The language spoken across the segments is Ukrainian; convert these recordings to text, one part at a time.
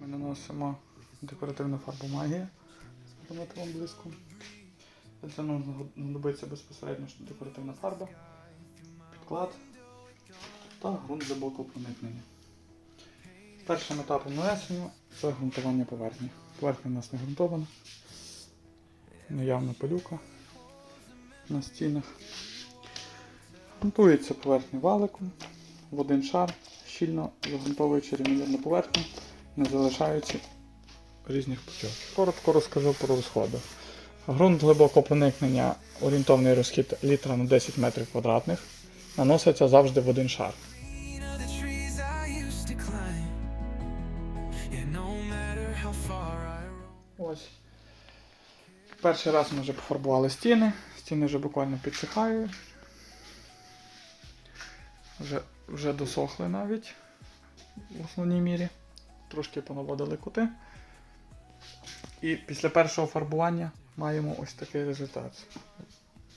Ми наносимо декоративну фарбу магія з металом блиску. Нам знадобиться безпосередньо декоративна фарба, підклад та ґрунт глибокого проникнення. Першим етапом нанесення це ґрунтування поверхні. Поверхня у нас не ґрунтована, наявна пилюка на стінах. Грунтується поверхня валиком в один шар, щільно загрунтовуючи рівномірну поверхню, не залишаючи різних потьоків. Коротко розкажу про розходи. Ґрунт глибокого проникнення, орієнтовний розхід літра на 10 метрів квадратних, наноситься завжди в один шар. Ось. Перший раз ми вже пофарбували стіни. Стіни вже буквально підсихають. Вже, вже досохли навіть в основній мірі. Трошки понаводили кути. І після першого фарбування маємо ось такий результат.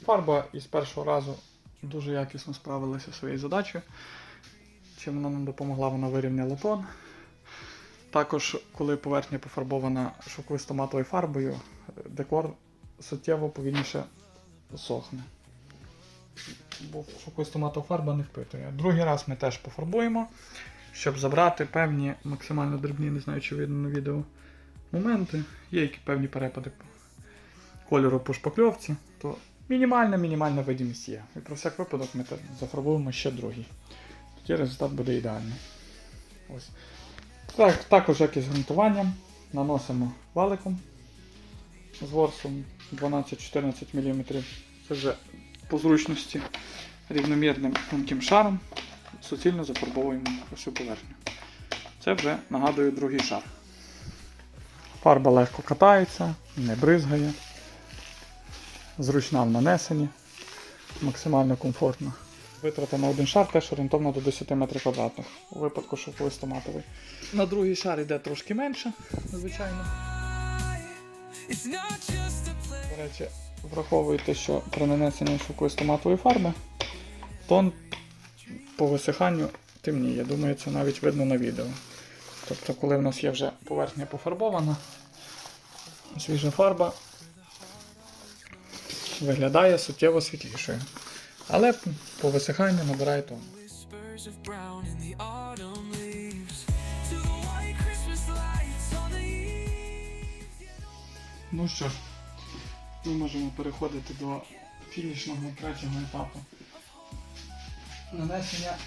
Фарба із першого разу дуже якісно справилася своєю задачею. Чим вона нам допомогла, вона вирівняла тон. Також, коли поверхня пофарбована шовковисто-матовою фарбою, декор суттєво повільніше сохне. Бо шовковисто-матова фарба не впитує. Другий раз ми теж пофарбуємо, щоб забрати певні максимально дрібні, не знаю, чи видно на відео, моменти. Є які певні перепади кольору по шпакльовці, то мінімальна мінімальна видимість є. І про всяк випадок ми зафарбуємо ще другий. Тоді результат буде ідеальний. Ось. Так, також як і з ґрунтуванням наносимо валиком з ворсом 12-14 мм. Це вже по зручності рівномірним тонким шаром суцільно зафарбовуємо всю поверхню. Це вже нагадую другий шар. Фарба легко катається, не бризгає, зручна в нанесенні, максимально комфортно. Витрата на один шар теж орієнтовно до 10 метрів квадратних у випадку шовковисто-матовий. На другий шар йде трошки менше, звичайно. До речі, враховуйте, що при нанесенні шовковисто-матової фарби тон по висиханню темніє. Я Думаю, це навіть видно на відео. Тобто, коли в нас є вже поверхня пофарбована, свіжа фарба виглядає суттєво світлішою. Але по висиханню набирає тон. Ну що ж, ми можемо переходити до фінішного третього етапу. Нанесення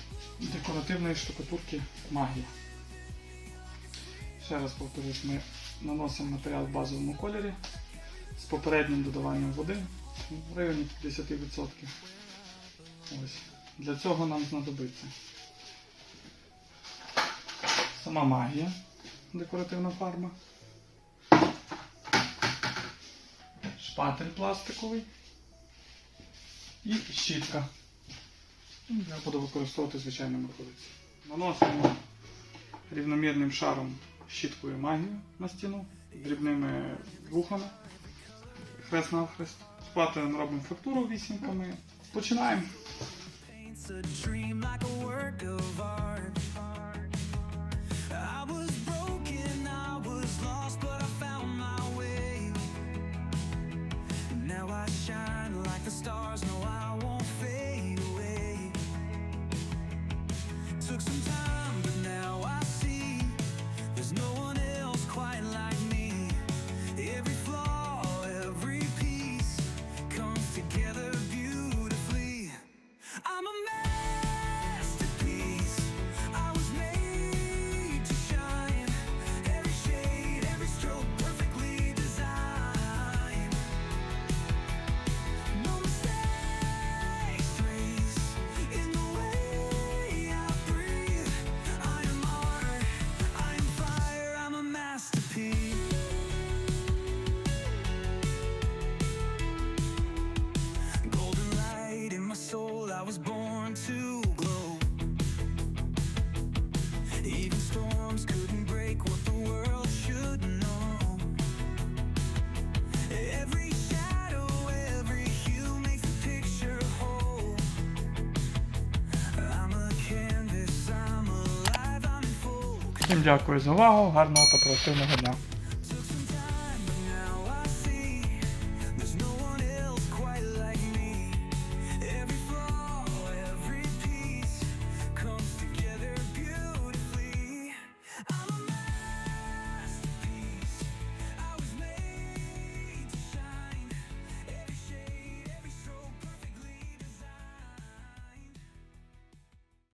декоративної штукатурки магія. Ще раз повторюсь, ми наносимо матеріал в базовому кольорі з попереднім додаванням води в районі 50%. Ось. Для цього нам знадобиться сама магія, декоративна фарба. Шпатель пластиковий і щітка. Ну, Я буду використовувати звичайну рукавицю. Наносимо рівномірним шаром щіткою магію на стіну, дрібними вухами, хрест навхрест. Шпателем робимо фактуру вісімками. Починаємо. Took some time, Всім дякую за увагу, гарного та продуктивного дня.